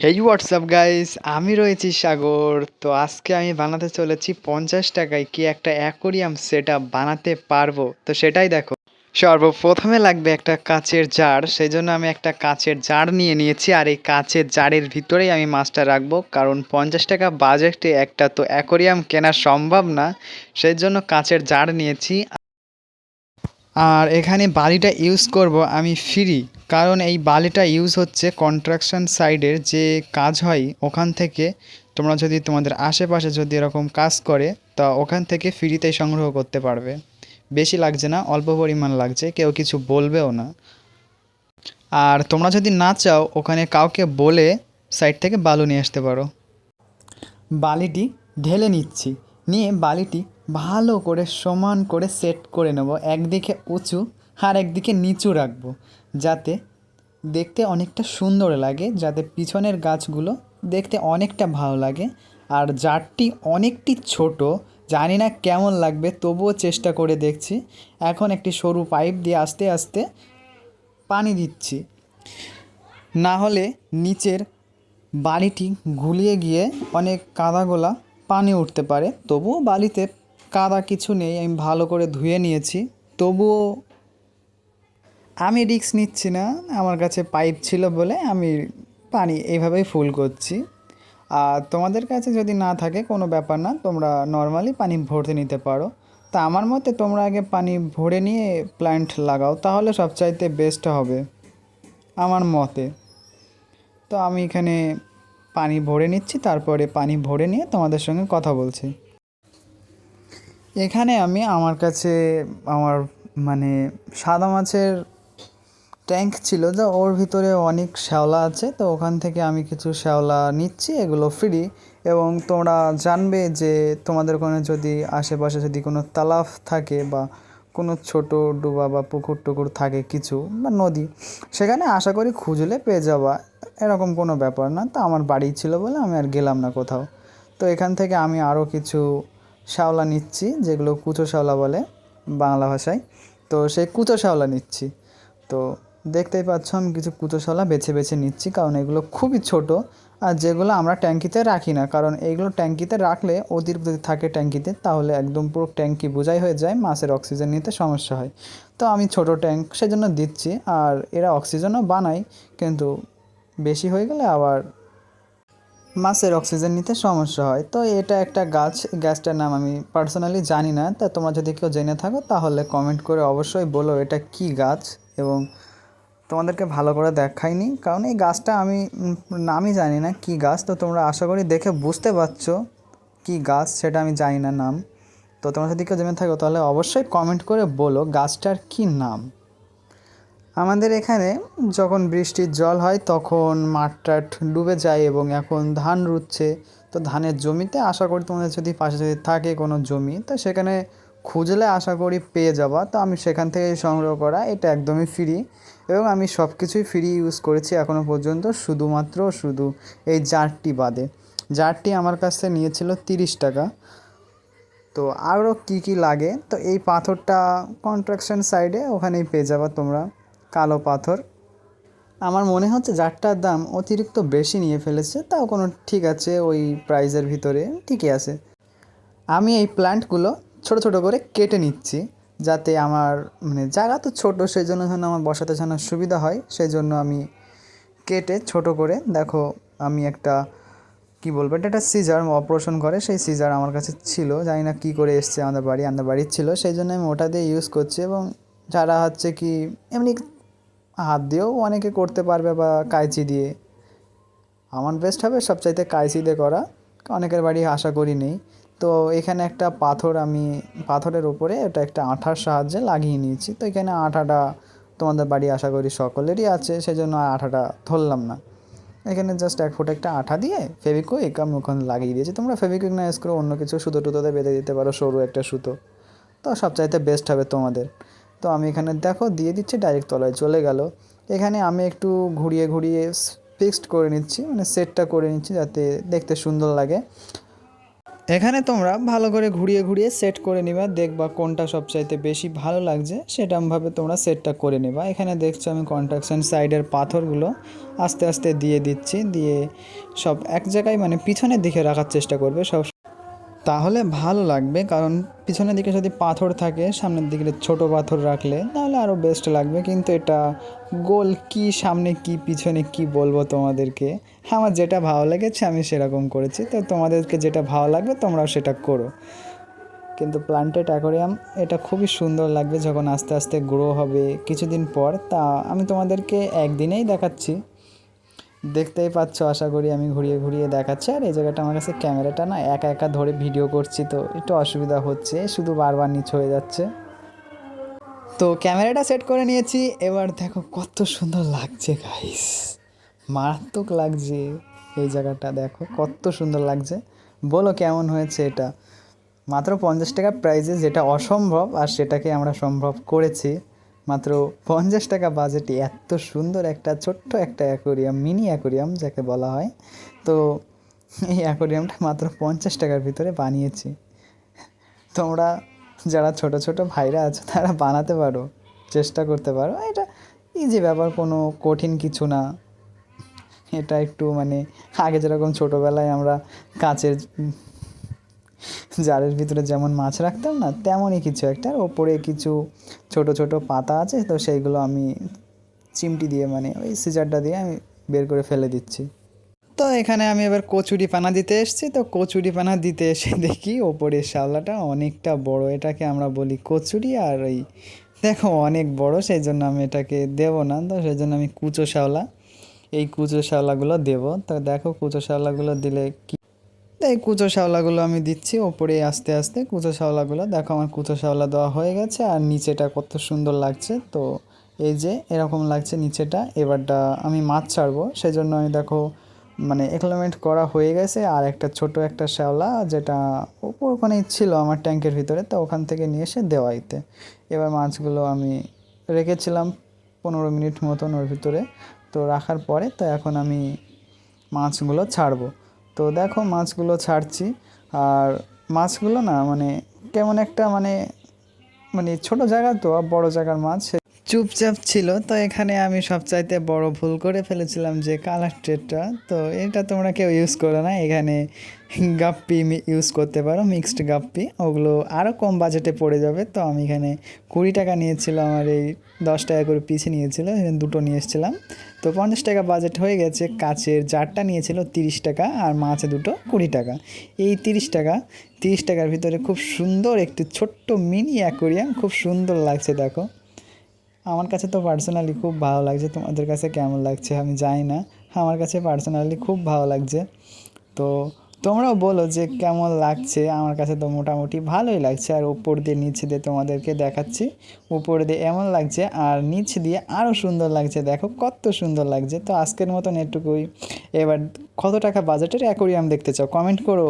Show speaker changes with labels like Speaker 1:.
Speaker 1: হেই WhatsApp guys আমি রয়েছি সাগর। তো আজকে আমি বানাতে চলেছি পঞ্চাশ টাকায় কি একটা অ্যাকোরিয়াম সেট বানাতে পারব? তো সেটাই দেখো। সর্বপ্রথমে লাগবে একটা কাচের জার। সেই জন্য আমি একটা কাচের জার নিয়ে নিয়েছি। আর এই কাচের জারের ভিতরেই আমি মাছটা রাখব। কারণ পঞ্চাশ টাকা বাজেটে একটা তো অ্যাকোরিয়াম কেনা সম্ভব না। সেই জন্য কাচের জার নিয়েছি। আর এখানে বালিটা ইউজ করব আমি ফ্রি কারণ এই বালিটা ইউজ হচ্ছে কন্ট্রাকশন সাইডের যে কাজ হয় ওখান থেকে। তোমরা যদি তোমাদের আশেপাশে যদি এরকম কাজ করে, তা ওখান থেকে ফ্রিতেই সংগ্রহ করতে পারবে। বেশি লাগছে না, অল্প পরিমাণ লাগছে, কেউ কিছু বলবেও না। আর তোমরা যদি না চাও, ওখানে কাউকে বলে সাইড থেকে বালু নিয়ে আসতে পারো। বালিটি ঢেলে নিচ্ছি, নিয়ে বালিটি ভালো করে সমান করে সেট করে নেব। একদিকে উঁচু আর একদিকে নিচু রাখব, যাতে দেখতে অনেকটা সুন্দর লাগে, যাতে পিছনের গাছগুলো দেখতে অনেকটা ভালো লাগে। আর জারটি অনেকটি ছোট, জানি না কেমন লাগবে, তবুও চেষ্টা করে দেখছি। এখন একটি সরু পাইপ দিয়ে আস্তে আস্তে পানি দিচ্ছি। না হলে নিচের বালিটি গুলিয়ে গিয়ে অনেক কাদাগোলা পানি উঠতে পারে, তবুও বালিতে কাদা কিছু নেই, আমি ভালো করে ধুয়ে নিয়েছি। তবুও আমি রিস্ক নিচ্ছি না, আমার কাছে পাইপ ছিল বলে আমি পানি এইভাবেই ফুল করছি। আর তোমাদের কাছে যদি না থাকে কোনো ব্যাপার না, তোমরা নর্মালি পানি ভরতে নিতে পারো। তা আমার মতে তোমরা আগে পানি ভরে নিয়ে প্ল্যান্ট লাগাও, তাহলে সবচাইতে বেস্ট হবে, আমার মতে। তো আমি এখানে পানি ভরে নিচ্ছি, তারপরে পানি ভরে নিয়ে তোমাদের সঙ্গে কথা বলছি। এখানে আমি আমার কাছে আমার মানে সাদা মাছের ট্যাঙ্ক ছিল যা ওর ভিতরে অনেক শ্যাওলা আছে, তো ওখান থেকে আমি কিছু শ্যাওলা নিচ্ছি, এগুলো ফ্রি এবং তোমরা জানবে যে তোমাদের ওখানে যদি আশেপাশে যদি কোনো তালাফ থাকে বা কোনো ছোট ডুবা বা পুকুর টুকুর থাকে কিছু বা নদী, সেখানে আশা করি খুঁজলে পেয়ে যাবা। এরকম কোনো ব্যাপার না, তো আমার বাড়ি ছিল বলে আমি আর গেলাম না কোথাও। তো এখান থেকে আমি আরও কিছু শ্যাওলা নিচ্ছি, যেগুলো কুচো শ্যাওলা বলে বাংলা ভাষায়। তো সেই কুচো শ্যাওলা নিচ্ছি। তো দেখতেই পাচ্ছ, আমি কিছু কুচো শ্যাওলা বেছে বেছে নিচ্ছি, কারণ এগুলো খুবই ছোট আর যেগুলো আমরা ট্যাঙ্কিতে রাখি না। কারণ এইগুলো ট্যাঙ্কিতে রাখলে অতিরিক্ত থাকে ট্যাঙ্কিতে, তাহলে একদম পুরো ট্যাঙ্কি বোঝাই হয়ে যায়, মাছের অক্সিজেন নিতে সমস্যা হয়। তো আমি ছোট ট্যাঙ্ক সেজন্য দিচ্ছি, আর এরা অক্সিজেনও বানায়, কিন্তু বেশি হয়ে গেলে আবার মাছের অক্সিজেন নিতে সমস্যা হয়। তো এটা একটা গাছ গ্যাসটার নাম আমি পার্সোনালি জানি না। তা তোমরা যদি কেউ জেনে থাকো, তাহলে কমেন্ট করে অবশ্যই বলো এটা কি গাছ এবং তোমাদেরকে ভালো করে দেখাইনি। কারণ এই গাছটা আমি নামই জানি না কি গাছ। তো তোমরা আশা করি দেখে বুঝতে পারছ কি গাছ, সেটা আমি জানি না নাম। তো তোমরা যদি কেউ জেনে থাকো, তাহলে অবশ্যই কমেন্ট করে বলো গাছটার কি নাম। আমাদের এখানে যখন বৃষ্টির জল হয়, তখন মাঠ টাঠ ডুবে যায় এবং এখন ধান রুচ্ছে। তো ধানের জমিতে আশা করি তোমাদের যদি পাশে যদি থাকে কোনো জমি, তো সেখানে খুঁজলে আশা করি পেয়ে যাবা। তো আমি সেখান থেকে সংগ্রহ করা, এটা একদমই ফ্রি এবং আমি সব কিছুই ফ্রি ইউজ করেছি এখনও পর্যন্ত, শুধুমাত্র শুধু এই জারটি বাদে। জারটি আমার কাছ নিয়েছিল তিরিশ টাকা। তো আরও কী কী লাগে? তো এই পাথরটা কন্ট্রাকশন সাইডে ওখানেই পেয়ে যাবা তোমরা। কালো পাথর। আমার মনে হচ্ছে জারটার দাম অতিরিক্ত বেশি নিয়ে ফেলেছে, তাও কোনো ঠিক আছে, ওই প্রাইজের ভিতরে ঠিকই আছে। আমি এই প্ল্যান্টগুলো ছোট ছোট করে কেটে নিচ্ছি, যাতে আমার মানে জায়গা তো ছোটো সেই জন্য যেন আমার বসাতে যেন সুবিধা হয় সেই জন্য আমি কেটে ছোট করে, দেখো আমি একটা, কি বলব, এটা একটা সিজার অপারেশন করে, সেই সিজার আমার কাছে ছিল, জানি না কী করে এসছে আমাদের বাড়ি, আমাদের বাড়ির ছিল, সেই জন্য আমি ওটা দিয়ে ইউজ করছি এবং যারা হচ্ছে কি, এমনি হাত দিয়েও অনেকে করতে পারবে বা কাঁচি দিয়ে। আমার বেস্ট হবে সবচাইতে কাঁচি দিয়ে করা। অনেকের বাড়ি আশা করি নেই। তো এখানে একটা পাথর আমি, পাথরের উপরে এটা একটা আঠার সাহায্যে লাগিয়ে নিয়েছি। তো এখানে আঠাটা তোমাদের বাড়ি আশা করি সকলেরই আছে সেই জন্য আর আঠাটা ধরলাম না। এখানে জাস্ট এক ফুট একটা আঠা দিয়ে ফেভিকুইক আমি ওখানে লাগিয়ে দিয়েছি। তোমরা ফেভিকুইক না ইউজ করে অন্য কিছু সুতো টুতোতে বেঁধে দিতে পারো, সরু একটা সুতো। তো সবচাইতে বেস্ট হবে তোমাদের। তো আমি এখানে দেখো, দিয়ে দিচ্ছি ডাইরেক্ট তলায় চলে গেল। এখানে আমি একটু ঘুরিয়ে ঘুরিয়ে ফিক্সড করে নিচ্ছি মানে সেটটা করে নিচ্ছি যাতে দেখতে সুন্দর লাগে। এখানে তোমরা ভালো করে ঘুরিয়ে ঘুরিয়ে সেট করে নিবা, দেখবা কোনটা সবচাইতে বেশি ভালো লাগছে সেরকমভাবে তোমরা সেটটা করে নেবা। এখানে দেখছ আমি কন্ট্রাকশন সাইডের পাথরগুলো আস্তে আস্তে দিয়ে দিচ্ছি, দিয়ে সব এক জায়গায় মানে পিছনের দিকে রাখার চেষ্টা করবে, সব তাহলে ভালো লাগবে, কারণ পিছনের দিকে যদি পাথর থাকে, সামনের দিকে ছোট পাথর রাখলে তাহলে আরও বেস্ট লাগবে। কিন্তু এটা গোল কি, সামনে কি, পিছনে কি বলব তোমাদেরকে? হ্যাঁ আমার যেটা ভালো লেগেছে, আমি সেরকম করেছি। তো তোমাদেরকে যেটা ভালো লাগবে, তোমরাও সেটা করো। কিন্তু প্লান্টেড অ্যাকোরিয়াম এটা খুবই সুন্দর লাগবে যখন আস্তে আস্তে গ্রো হবে কিছুদিন পর। তা আমি তোমাদেরকে একদিনেই দেখাচ্ছি। দেখতেই পাচ্ছ, আশা করি আমি ঘুরিয়ে ঘুরিয়ে দেখাচ্ছি। আর এই জায়গাটা আমার কাছে ক্যামেরাটা না, একা একা ধরে ভিডিও করছি তো, একটু অসুবিধা হচ্ছে, শুধু বারবার নিচ হয়ে যাচ্ছে। তো ক্যামেরাটা সেট করে নিয়েছি, এবার দেখো কত সুন্দর লাগছে গাইস মারাত্মক লাগছে এই জায়গাটা, দেখো কত সুন্দর লাগছে। বলো কেমন হয়েছে এটা? মাত্র পঞ্চাশ টাকা প্রাইজে যেটা অসম্ভব, আর সেটাকে আমরা সম্ভব করেছি। মাত্র পঞ্চাশ টাকা বাজেটে এত সুন্দর একটা ছোট্ট একটা অ্যাকোরিয়াম মিনি অ্যাকোরিয়াম যাকে বলা হয়। তো এই অ্যাকোরিয়ামটা মাত্র পঞ্চাশ টাকার ভিতরে বানিয়েছি। তোমরা যারা ছোট ছোট ভাইরা আছো, তারা বানাতে পারো, চেষ্টা করতে পারো। এটা ইজি ব্যাপার, কোনো কঠিন কিছু না। এটা একটু মানে আগে যেরকম ছোটোবেলায় আমরা কাঁচের জারের ভিতরে যেমন মাছ রাখতাম না, তেমনই কিছু একটা। ওপরে কিছু ছোট ছোট পাতা আছে, তো সেইগুলো আমি চিমটি দিয়ে মানে ওই সিজারটা দিয়ে আমি বের করে ফেলে দিচ্ছি। তো এখানে আমি এবার কচুরি পানা দিতে এসেছি, তো কচুরি পানা দিতে এসে দেখি ওপরের শাওলাটা অনেকটা বড়, এটাকে আমরা বলি কচুরি, আর ওই দেখো অনেক বড় সেই জন্য আমি এটাকে দেবো না, তো সেই জন্য আমি কুচো শাওলা এই কুচো শাওলাগুলো দেবো। তো দেখো কুচো শাওলাগুলো দিলে কি তো এই কুচো শাওলাগুলো আমি দিচ্ছি ওপরে আস্তে আস্তে। কুচো শাওলাগুলো দেখো আমার কুচো শ্যাওলা দেওয়া হয়ে গেছে আর নিচেটা কত সুন্দর লাগছে। তো এই যে এরকম লাগছে নিচেটা, এবারটা আমি মাছ ছাড়বো। সেই জন্য আমি দেখো মানে এক্সপেরিমেন্ট করা হয়ে গেছে আর একটা ছোট একটা শ্যাওলা যেটা ওপর ওখানেই ছিল আমার ট্যাঙ্কের ভিতরে, তো ওখান থেকে নিয়ে এসে দেওয়াইতে এবার মাছগুলো আমি রেখেছিলাম পনেরো মিনিট মতন ওর ভিতরে, তো রাখার পরে তো এখন আমি মাছগুলো ছাড়বো। তো দেখো মাছগুলো ছাড়ছি। আর মাছগুলো না মানে কেমন একটা মানে মানে ছোট জায়গা তো বড় জায়গার মাছ চুপচাপ ছিল, তো এখানে আমি সবচাইতে বড় ভুল করে ফেলেছিলাম যে কালার ট্রেডটা তো এটা তোমরা কেউ ইউজ করো না, এখানে গাপ্পি ইউজ করতে পারো মিক্সড গাপ্পি। ওগুলো আরও কম বাজেটে পড়ে যাবে, তো আমি এখানে কুড়ি টাকা নিয়েছিল, আমার এই দশ টাকা করে পিছিয়ে নিয়েছিল, এখানে দুটো নিয়ে এসেছিলাম। তো পঞ্চাশ টাকা বাজেট হয়ে গেছে, কাচের জারটা নিয়েছিল তিরিশ টাকা, আর মাছ দুটো কুড়ি টাকা। এই তিরিশ টাকা, তিরিশ টাকার ভিতরে খুব সুন্দর একটি ছোট্ট মিনি অ্যাকোরিয়াম খুব সুন্দর লাগছে, দেখো। আমার কাছে তো পার্সোনালি খুব ভালো লাগছে তোমাদের কাছে কেমন লাগছে আমি জানি না। আমার কাছে পার্সোনালি খুব ভালো লাগছে। তো তোমরাও বলো যে কেমন লাগছে? আমার কাছে তো মোটামুটি ভালোই লাগছে। আর উপর দিয়ে নিচ দিয়ে তোমাদেরকে দেখাচ্ছি। উপর দিয়ে এমন লাগছে আর নিচ দিয়ে আরও সুন্দর লাগছে। দেখো কত সুন্দর লাগছে। তো আজকের মতন এটুকুই। এবার কত টাকা বাজেটের অ্যাকোরিয়াম দেখতে চাও? কমেন্ট করো।